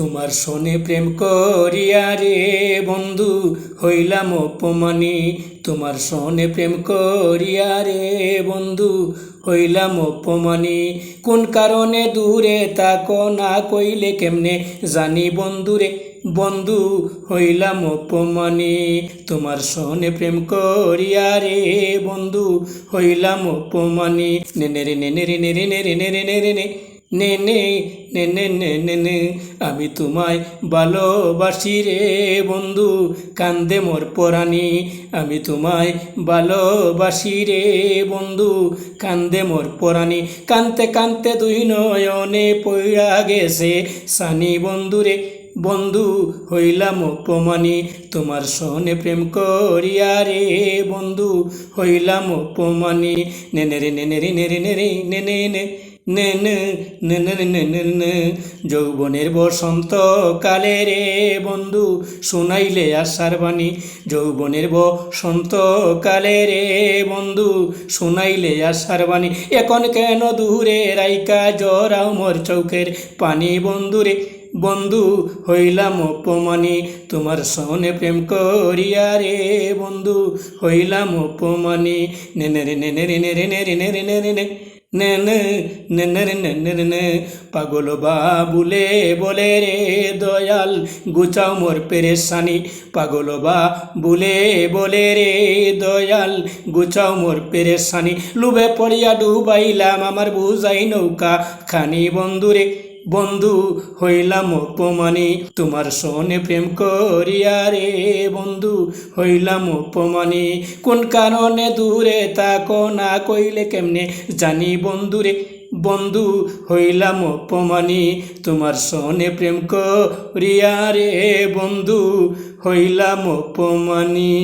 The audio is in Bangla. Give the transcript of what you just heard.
তোমার শোনে প্রেম করিয়া রে বন্ধু হইলাম অপমানি তোমার শোনে প্রেম করিয়া রে বন্ধু হইলাম অপমানি কোন কারণে দূরে তাকো না কইলে কেমনে জানি বন্ধুরে বন্ধু হইলাম অপমানি তোমার শোনে প্রেম করিয়া রে বন্ধু হইলাম অপমানি নে নে রে নে নে রে নে রে নে রে নে নে নে নে নে নে নে আমি তোমায় ভালোবাসি রে বন্ধু, কান্দে মোর পরাণী। আমি তোমায় ভালোবাসি রে বন্ধু, কান্দে মোর পরাণী। কান্তে কানতে দুই নয়নে পইড়া গেছে। সানি বন্ধুরে বন্ধু, হইলাম অপমানি। তোমার সনে প্রেম করিয়া রে বন্ধু, হইলাম অপমানি। নেনে রে নেনে রে নেরে নেরে নেনে নে। যৌবনের বসন্ত কালে রে বন্ধু শোনাইলে আশার বাণী যৌবনের বসন্ত কালে রে বন্ধু শোনাইলে আশার বাণী এখন কেন দূরে রাইকা জরা মর চৌকের পানি বন্ধুরে বন্ধু হইলাম অপমানি তোমার সনে প্রেম করিয়া রে বন্ধু হইলাম অপমানি রে নে রে নে রে নে রে নে রে নে রে নে পাগল বাবুলে বলে রে দয়াল গুচাও মোর পেরেশানি। পাগল বা বুলে বলে রে দয়াল গুচাও মোর পেরেশানি। লুবে পড়িয়া ডুবাইলাম, আমার বুঝাই নৌকা। খানি বন্ধুরে বন্ধু হইলাম অপমানি, তোমার সনে প্রেম করিয়া রে বন্ধু হইলাম অপমানি। কোন কারণে দূরে তাকো না কইলে কেমনে জানি বন্ধুরে বন্ধু হইলাম অপমানি, তোমার সনে প্রেম করিয়া রে বন্ধু হইলাম অপমানি।